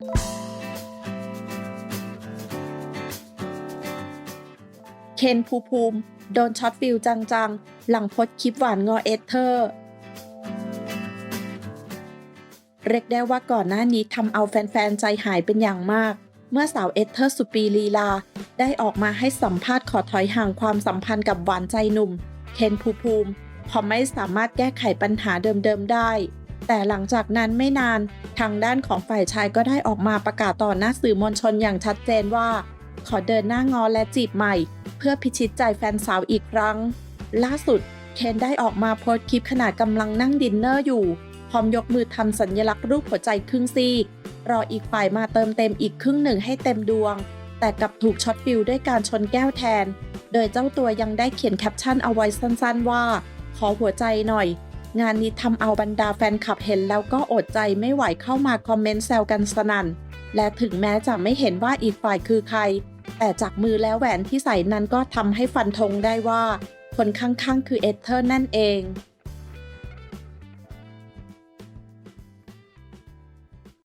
เคนภูภูมิ โดนช็อตฟิลจังๆ หลังโพสคลิปหวานงอเอสเธอร์ เรียกได้ว่าก่อนหน้านี้ทำเอาแฟนๆ ใจหายเป็นอย่างมาก เมื่อสาวเอสเธอร์สุปรีลีลา ได้ออกมาให้สัมภาษณ์ขอถอยห่างความสัมพันธ์กับหวานใจหนุ่ม เคนภูภูมิเพอไม่สามารถแก้ไขปัญหาเดิมๆ ได้ แต่หลังจากนั้นไม่นานทางด้านของฝ่ายชายก็ได้ออกมาประกาศต่อหน้าสื่อมวลชนอย่างชัดเจนว่า ขอเดินหน้างอและจีบใหม่ เพื่อพิชิตใจแฟนสาวอีกครั้ง ล่าสุดเคนได้ออกมาโพสต์คลิปขณะกำลังนั่งดินเนอร์อยู่พร้อมยกมือทำสัญลักษณ์รูปหัวใจครึ่งซีกรออีกฝ่ายมาเติมเต็มอีกครึ่งหนึ่งให้เต็มดวง แต่กลับถูกช็อตฟิลด้วยการชนแก้วแทน โดยเจ้าตัวยังได้เขียนแคปชั่นเอาไว้สั้นๆว่า ขอหัวใจหน่อย งานนี้ทำเอาบรรดาแฟนคลับเห็นแล้วก็อดใจไม่ไหวเข้ามาคอมเมนต์แซวกันสนั่น และถึงแม้จะไม่เห็นว่าอีกฝ่ายคือใคร แต่จากมือแล้วแหวนที่ใส่นั้นก็ทำให้ฟันธงได้ว่า คนข้างๆ คือเอเธอร์นั่นเอง